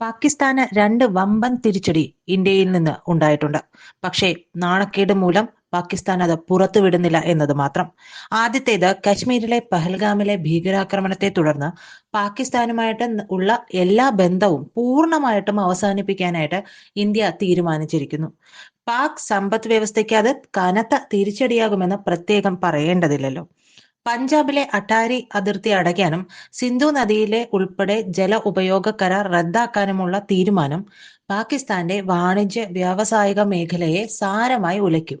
പാകിസ്ഥാന് രണ്ട് വമ്പൻ തിരിച്ചടി ഇന്ത്യയിൽ നിന്ന് ഉണ്ടായിട്ടുണ്ട്. പക്ഷേ നാണക്കേട് മൂലം പാകിസ്ഥാൻ അത് പുറത്തുവിടുന്നില്ല എന്നത് മാത്രം. ആദ്യത്തേത് കശ്മീരിലെ പഹൽഗാമിലെ ഭീകരാക്രമണത്തെ തുടർന്ന് പാകിസ്ഥാനുമായിട്ട് ഉള്ള എല്ലാ ബന്ധവും പൂർണമായിട്ടും അവസാനിപ്പിക്കാനായിട്ട് ഇന്ത്യ തീരുമാനിച്ചിരിക്കുന്നു. പാക് സമ്പദ് വ്യവസ്ഥയ്ക്ക് അത് കനത്ത തിരിച്ചടിയാകുമെന്ന് പ്രത്യേകം പറയേണ്ടതില്ലല്ലോ. പഞ്ചാബിലെ അട്ടാരി അതിർത്തി അടയ്ക്കാനും സിന്ധു നദിയിലെ ഉൾപ്പെടെ ജല ഉപയോഗ കരാർ റദ്ദാക്കാനുമുള്ള തീരുമാനം പാകിസ്ഥാന്റെ വാണിജ്യ വ്യാവസായിക മേഖലയെ സാരമായി ഉലയ്ക്കും.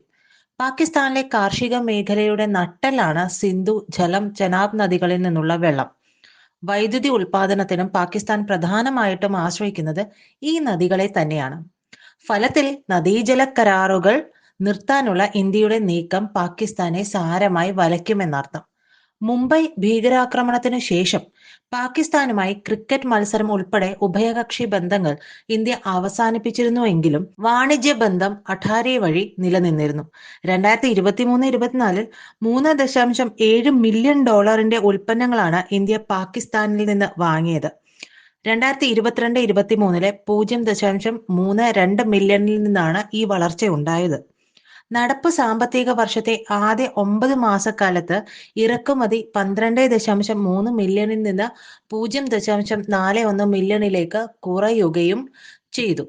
പാകിസ്ഥാനിലെ കാർഷിക മേഖലയുടെ നട്ടലാണ് സിന്ധു ജലം ചനാബ് നദികളിൽ നിന്നുള്ള വെള്ളം. വൈദ്യുതി ഉൽപാദനത്തിനും പാകിസ്ഥാൻ പ്രധാനമായിട്ടും ആശ്രയിക്കുന്നത് ഈ നദികളെ തന്നെയാണ്. ഫലത്തിൽ നദീജല കരാറുകൾ നിർത്താനുള്ള ഇന്ത്യയുടെ നീക്കം പാകിസ്ഥാനെ സാരമായി വലയ്ക്കുമെന്നർത്ഥം. മുംബൈ ഭീകരാക്രമണത്തിനു ശേഷം പാകിസ്ഥാനുമായി ക്രിക്കറ്റ് മത്സരം ഉൾപ്പെടെ ഉഭയകക്ഷി ബന്ധങ്ങൾ ഇന്ത്യ അവസാനിപ്പിച്ചിരുന്നുവെങ്കിലും വാണിജ്യ ബന്ധം അഠാരി വഴി നിലനിന്നിരുന്നു. രണ്ടായിരത്തി ഇരുപത്തിമൂന്ന് ഇരുപത്തിനാലിൽ മൂന്ന് ദശാംശം ഏഴ് മില്യൺ ഡോളറിന്റെ ഉൽപ്പന്നങ്ങളാണ് ഇന്ത്യ പാകിസ്ഥാനിൽ നിന്ന് വാങ്ങിയത്. രണ്ടായിരത്തി ഇരുപത്തിരണ്ട് ഇരുപത്തിമൂന്നിലെ പൂജ്യം ദശാംശം മൂന്ന് രണ്ട് മില്യണിൽ നിന്നാണ് ഈ വളർച്ച ഉണ്ടായത്. നടപ്പ് സാമ്പത്തിക വർഷത്തെ ആദ്യ ഒമ്പത് മാസക്കാലത്ത് ഇറക്കുമതി പന്ത്രണ്ട് ദശാംശം മൂന്ന് മില്യണിൽ നിന്ന് പൂജ്യം ദശാംശം നാല് ഒന്ന് മില്യണിലേക്ക് കുറയുകയും ചെയ്തു.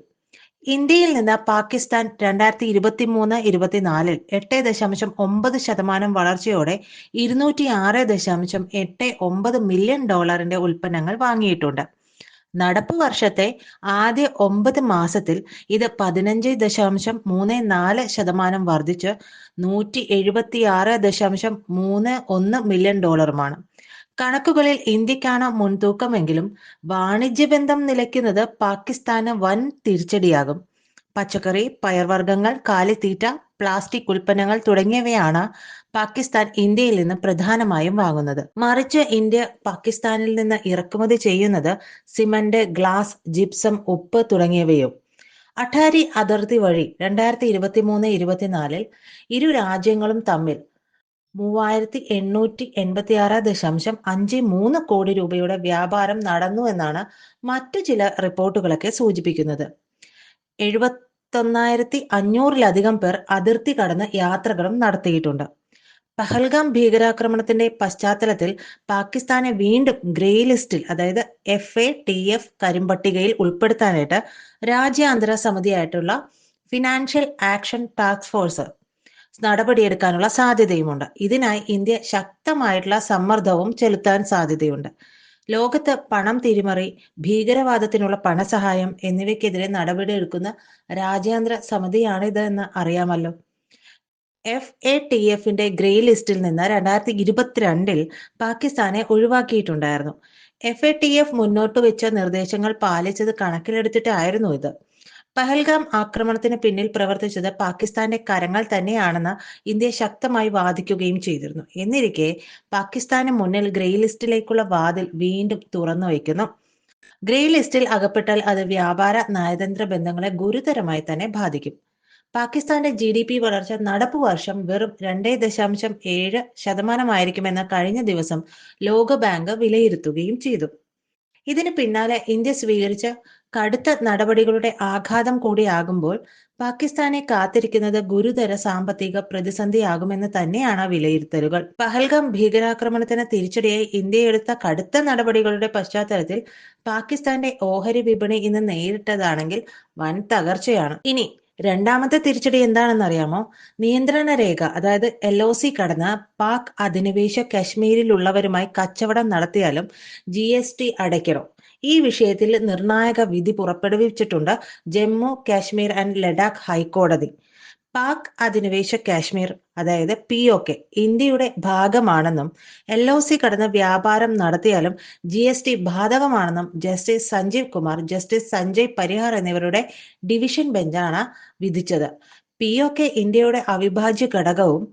ഇന്ത്യയിൽ നിന്ന് പാകിസ്ഥാൻ രണ്ടായിരത്തി ഇരുപത്തി മൂന്ന് ഇരുപത്തിനാലിൽ എട്ട് ദശാംശം ഒമ്പത് ശതമാനം വളർച്ചയോടെ ഇരുന്നൂറ്റി ആറ് ദശാംശം എട്ട് ഒമ്പത് മില്യൺ ഡോളറിന്റെ ഉൽപ്പന്നങ്ങൾ വാങ്ങിയിട്ടുണ്ട്. നടപ്പ് വർഷത്തെ ആദ്യ ഒമ്പത് മാസത്തിൽ ഇത് പതിനഞ്ച് ദശാംശം മൂന്ന് നാല് ശതമാനം വർദ്ധിച്ച് നൂറ്റി എഴുപത്തി ആറ് ദശാംശം മൂന്ന് ഒന്ന് മില്യൺ ഡോളറുമാണ് കണക്കുകളിൽ ഇന്ത്യക്കാണ് മുൻതൂക്കമെങ്കിലും വാണിജ്യബന്ധം നിലയ്ക്കുന്നത് പാകിസ്ഥാന് വൻ തിരിച്ചടിയാകും. പച്ചക്കറി പയർവർഗങ്ങൾ കാലിത്തീറ്റ പ്ലാസ്റ്റിക് ഉൽപ്പന്നങ്ങൾ തുടങ്ങിയവയാണ് പാകിസ്ഥാൻ ഇന്ത്യയിൽ നിന്ന് പ്രധാനമായും വാങ്ങുന്നത്. മറിച്ച് ഇന്ത്യ പാകിസ്ഥാനിൽ നിന്ന് ഇറക്കുമതി ചെയ്യുന്നത് സിമന്റ് ഗ്ലാസ് ജിപ്സം ഉപ്പ് തുടങ്ങിയവയും. അട്ടാരി അതിർത്തി വഴി രണ്ടായിരത്തി ഇരുപത്തി മൂന്ന് ഇരുപത്തിനാലിൽ ഇരു രാജ്യങ്ങളും തമ്മിൽ മൂവായിരത്തി എണ്ണൂറ്റി എൺപത്തി ആറ് ദശാംശം അഞ്ച് മൂന്ന് കോടി രൂപയുടെ വ്യാപാരം നടന്നു എന്നാണ് മറ്റു ചില റിപ്പോർട്ടുകളൊക്കെ സൂചിപ്പിക്കുന്നത്. എഴുപത്തൊന്നായിരത്തി അഞ്ഞൂറിലധികം പേർ അതിർത്തി കടന്ന് യാത്രകളും നടത്തിയിട്ടുണ്ട്. പഹൽഗാം ഭീകരാക്രമണത്തിന്റെ പശ്ചാത്തലത്തിൽ പാകിസ്ഥാനെ വീണ്ടും ഗ്രേ ലിസ്റ്റിൽ അതായത് എഫ് എ ടി എഫ് കരിമ്പട്ടികയിൽ ഉൾപ്പെടുത്താനായിട്ട് രാജ്യാന്തര സമിതിയായിട്ടുള്ള ഫിനാൻഷ്യൽ ആക്ഷൻ ടാസ്ക് ഫോഴ്സ് നടപടിയെടുക്കാനുള്ള സാധ്യതയുമുണ്ട്. ഇതിനായി ഇന്ത്യ ശക്തമായിട്ടുള്ള സമ്മർദ്ദവും ചെലുത്താൻ സാധ്യതയുണ്ട്. ലോകത്ത് പണം തിരിമറി ഭീകരവാദത്തിനുള്ള പണസഹായം എന്നിവയ്ക്കെതിരെ നടപടിയെടുക്കുന്ന രാജ്യാന്തര സമിതിയാണിത് എന്ന് അറിയാമല്ലോ. എഫ് എ ടി എഫിന്റെ ഗ്രേ ലിസ്റ്റിൽ നിന്ന് രണ്ടായിരത്തി ഇരുപത്തിരണ്ടിൽ പാകിസ്ഥാനെ ഒഴിവാക്കിയിട്ടുണ്ടായിരുന്നു. എഫ് എ ടി എഫ് മുന്നോട്ട് വെച്ച നിർദ്ദേശങ്ങൾ പാലിച്ചത് കണക്കിലെടുത്തിട്ടായിരുന്നു ഇത്. പഹൽഗാം ആക്രമണത്തിന് പിന്നിൽ പ്രവർത്തിച്ചത് പാകിസ്ഥാന്റെ കരങ്ങൾ തന്നെയാണെന്ന് ഇന്ത്യ ശക്തമായി വാദിക്കുകയും ചെയ്തിരുന്നു. എന്നിരിക്കെ പാകിസ്ഥാന് മുന്നിൽ ഗ്രേ ലിസ്റ്റിലേക്കുള്ള വാതിൽ വീണ്ടും തുറന്നു വയ്ക്കുന്നു. ഗ്രേ ലിസ്റ്റിൽ അകപ്പെട്ടാൽ അത് വ്യാപാര നയതന്ത്ര ബന്ധങ്ങളെ ഗുരുതരമായി തന്നെ ബാധിക്കും. പാകിസ്ഥാന്റെ ജി ഡി പി വളർച്ച നടപ്പ് വർഷം വെറും രണ്ടേ ദശാംശം ഏഴ് ശതമാനമായിരിക്കുമെന്ന് കഴിഞ്ഞ ദിവസം ലോകബാങ്ക് വിലയിരുത്തുകയും ചെയ്തു. ഇതിന് പിന്നാലെ ഇന്ത്യ സ്വീകരിച്ച കടുത്ത നടപടികളുടെ ആഘാതം കൂടിയാകുമ്പോൾ പാകിസ്ഥാനെ കാത്തിരിക്കുന്നത് ഗുരുതര സാമ്പത്തിക പ്രതിസന്ധിയാകുമെന്ന് തന്നെയാണ് വിലയിരുത്തലുകൾ. പഹൽഗാം ഭീകരാക്രമണത്തിന് തിരിച്ചടിയായി ഇന്ത്യ എടുത്ത കടുത്ത നടപടികളുടെ പശ്ചാത്തലത്തിൽ പാകിസ്ഥാന്റെ ഓഹരി വിപണി ഇന്ന് നേരിട്ടതാണെങ്കിൽ വൻ തകർച്ചയാണ്. ഇനി രണ്ടാമത്തെ തിരിച്ചടി എന്താണെന്നറിയാമോ? നിയന്ത്രണ രേഖ അതായത് എൽ ഒ സി കടന്ന് പാക് അധിനിവേശ കശ്മീരിലുള്ളവരുമായി കച്ചവടം നടത്തിയാലും ജി എസ് ടി അടയ്ക്കണം? ഈ വിഷയത്തിൽ നിർണായക വിധി പുറപ്പെടുവിച്ചിട്ടുണ്ട് ജമ്മു കാശ്മീർ ആൻഡ് ലഡാക്ക് ഹൈക്കോടതി. പാക് അധിനിവേശ കാശ്മീർ അതായത് പി ഒ കെ ഇന്ത്യയുടെ ഭാഗമാണെന്നും എൽ ഒ സി കടന്ന് വ്യാപാരം നടത്തിയാലും ജി എസ് ടി ബാധകമാണെന്നും ജസ്റ്റിസ് സഞ്ജീവ് കുമാർ ജസ്റ്റിസ് സഞ്ജയ് പരിഹാർ എന്നിവരുടെ ഡിവിഷൻ ബെഞ്ചാണ് വിധിച്ചത്. പി ഒ കെ ഇന്ത്യയുടെ അവിഭാജ്യ ഘടകവും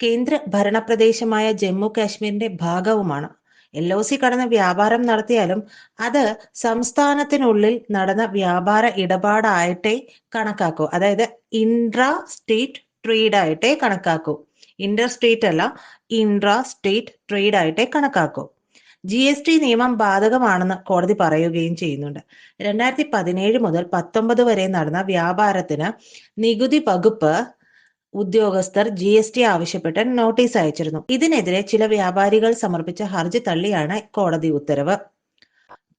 കേന്ദ്ര ഭരണപ്രദേശമായ ജമ്മു കാശ്മീരിന്റെ ഭാഗവുമാണ്. എൽ ഒ സി കടന്ന് വ്യാപാരം നടത്തിയാലും അത് സംസ്ഥാനത്തിനുള്ളിൽ നടന്ന വ്യാപാര ഇടപാടായിട്ടേ കണക്കാക്കൂ. അതായത് ഇൻട്രാ സ്റ്റേറ്റ് ട്രേഡ് ആയിട്ടേ കണക്കാക്കൂ. ഇന്റർ സ്റ്റേറ്റ് അല്ല ഇൻട്രാ സ്റ്റേറ്റ് ട്രേഡ് ആയിട്ടേ കണക്കാക്കൂ. ജി എസ് ടി നിയമം ബാധകമാണെന്ന് കോടതി പറയുകയും ചെയ്യുന്നുണ്ട്. രണ്ടായിരത്തി പതിനേഴ് മുതൽ പത്തൊമ്പത് വരെ നടന്ന വ്യാപാരത്തിന് നികുതി വകുപ്പ് ഉദ്യോഗസ്ഥർ ജി എസ് ടി ആവശ്യപ്പെട്ട് നോട്ടീസ് അയച്ചിരുന്നു. ഇതിനെതിരെ ചില വ്യാപാരികൾ സമർപ്പിച്ച ഹർജി തള്ളിയാണ് കോടതി ഉത്തരവ്.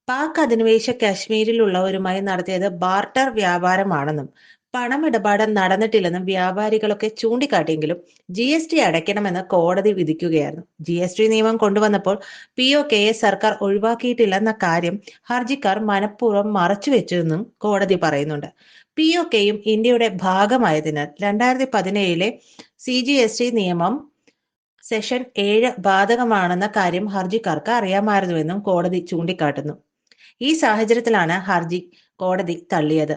പാക് അധിനിവേശ കാശ്മീരിലുള്ളവരുമായി നടത്തിയത് ബാർട്ടർ വ്യാപാരമാണെന്നും പണമിടപാട് നടന്നിട്ടില്ലെന്നും വ്യാപാരികളൊക്കെ ചൂണ്ടിക്കാട്ടിയെങ്കിലും ജി എസ് ടി അടയ്ക്കണമെന്ന് കോടതി വിധിക്കുകയായിരുന്നു. ജി എസ് ടി നിയമം കൊണ്ടുവന്നപ്പോൾ പി ഒ കെയെ സർക്കാർ ഒഴിവാക്കിയിട്ടില്ലെന്ന കാര്യം ഹർജിക്കാർ മനഃപൂർവം മറച്ചുവെച്ചെന്നും കോടതി പറയുന്നുണ്ട്. പി ഒ കെയും ഇന്ത്യയുടെ ഭാഗമായതിനാൽ രണ്ടായിരത്തി പതിനേഴിലെ സി ജി എസ് ടി നിയമം സെഷൻ ഏഴ് ബാധകമാണെന്ന കാര്യം ഹർജിക്കാർക്ക് അറിയാമായിരുന്നുവെന്നും കോടതി ചൂണ്ടിക്കാട്ടുന്നു. ഈ സാഹചര്യത്തിലാണ് ഹർജി കോടതി തള്ളിയത്.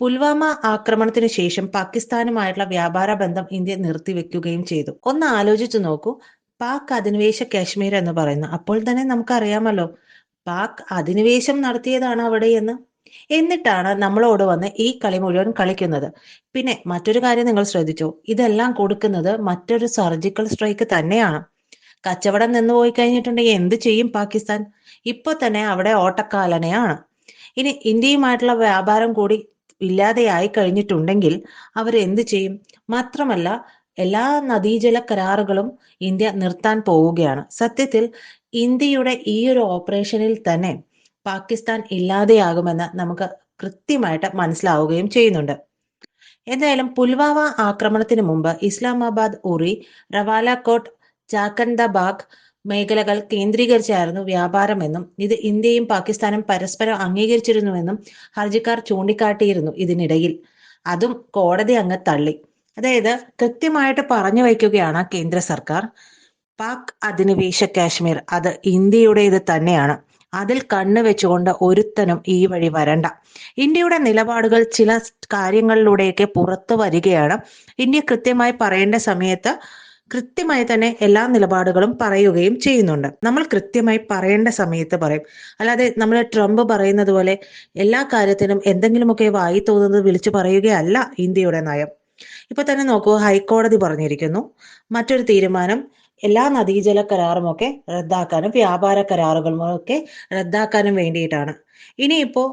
പുൽവാമ ആക്രമണത്തിന് ശേഷം പാകിസ്ഥാനുമായിട്ടുള്ള വ്യാപാര ബന്ധം ഇന്ത്യ നിർത്തിവെക്കുകയും ചെയ്തു. ഒന്ന് ആലോചിച്ചു നോക്കൂ. പാക് അധിനിവേശ കാശ്മീർ എന്ന് പറയുന്നു. അപ്പോൾ തന്നെ നമുക്കറിയാമല്ലോ. പാക് അധിനിവേശം നടത്തിയതാണ് അവിടെ എന്ന്. എന്നിട്ടാണ് നമ്മളോട് വന്ന് ഈ കളി മുഴുവൻ കളിക്കുന്നത്. പിന്നെ മറ്റൊരു കാര്യം നിങ്ങൾ ശ്രദ്ധിച്ചോ ഇതെല്ലാം കൊടുക്കുന്നത് മറ്റൊരു സർജിക്കൽ സ്ട്രൈക്ക് തന്നെയാണ്. കച്ചവടം നിന്ന് പോയി കഴിഞ്ഞിട്ടുണ്ടെങ്കിൽ എന്ത് ചെയ്യും പാകിസ്ഥാൻ? ഇപ്പൊ തന്നെ അവിടെ ഓട്ടക്കാലനയാണ്. ഇനി ഇന്ത്യയുമായിട്ടുള്ള വ്യാപാരം കൂടി ഇല്ലാതെയായി കഴിഞ്ഞിട്ടുണ്ടെങ്കിൽ അവർ എന്ത് ചെയ്യും? മാത്രമല്ല എല്ലാ നദീജല കരാറുകളും ഇന്ത്യ നിർത്താൻ പോവുകയാണ്. സത്യത്തിൽ ഇന്ത്യയുടെ ഈ ഒരു ഓപ്പറേഷനിൽ തന്നെ പാകിസ്ഥാൻ ഇല്ലാതെയാകുമെന്ന് നമുക്ക് കൃത്യമായിട്ട് മനസ്സിലാവുകയും ചെയ്യുന്നുണ്ട്. എന്തായാലും പുൽവാമ ആക്രമണത്തിന് മുമ്പ് ഇസ്ലാമാബാദ് ഉറി റവാലക്കോട്ട് ചാക്കൻദബാഗ് മേഖലകൾ കേന്ദ്രീകരിച്ചായിരുന്നു വ്യാപാരമെന്നും ഇത് ഇന്ത്യയും പാകിസ്ഥാനും പരസ്പരം അംഗീകരിച്ചിരുന്നുവെന്നും ഹർജിക്കാർ ചൂണ്ടിക്കാട്ടിയിരുന്നു ഇതിനിടയിൽ. അതും കോടതി അങ്ങ് തള്ളി. അതായത് കൃത്യമായിട്ട് പറഞ്ഞു വയ്ക്കുകയാണ് കേന്ദ്ര സർക്കാർ. പാക് അധിനിവേശ കാശ്മീർ അത് ഇന്ത്യയുടേത് തന്നെയാണ്. അതിൽ കണ്ണു വെച്ചുകൊണ്ട് ഒരുത്തനും ഈ വഴി വരണ്ട. ഇന്ത്യയുടെ നിലപാടുകൾ ചില കാര്യങ്ങളിലൂടെയൊക്കെ പുറത്തു വരികയാണ്. ഇന്ത്യ കൃത്യമായി പറയേണ്ട സമയത്ത് കൃത്യമായി തന്നെ എല്ലാ നിലപാടുകളും പറയുകയും ചെയ്യുന്നുണ്ട്. നമ്മൾ കൃത്യമായി പറയേണ്ട സമയത്ത് പറയും. അല്ലാതെ നമ്മൾ ട്രംപ് പറയുന്നത് പോലെ എല്ലാ കാര്യത്തിനും എന്തെങ്കിലുമൊക്കെ വായി തോന്നുന്നത് വിളിച്ചു പറയുകയല്ല ഇന്ത്യയുടെ നയം. ഇപ്പൊ തന്നെ നോക്കൂ ഹൈക്കോടതി പറഞ്ഞിരിക്കുന്നു. മറ്റൊരു തീരുമാനം എല്ലാ നദീജല കരാറുമൊക്കെ റദ്ദാക്കാനും വ്യാപാര കരാറുകളും ഒക്കെ റദ്ദാക്കാനും വേണ്ടിയിട്ടാണ്. ഇനിയിപ്പോ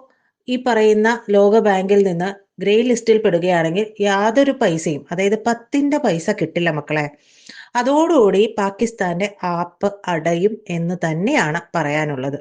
ഈ പറയുന്ന ലോക ബാങ്കിൽ നിന്ന് ഗ്രേ ലിസ്റ്റിൽ പെടുകയാണെങ്കിൽ യാതൊരു പൈസയും അതായത് പത്തിന്റെ പൈസ കിട്ടില്ല മക്കളെ. അതോടുകൂടി പാകിസ്ഥാന്റെ ആപ്പ് അടയും എന്ന് തന്നെയാണ് പറയാനുള്ളത്.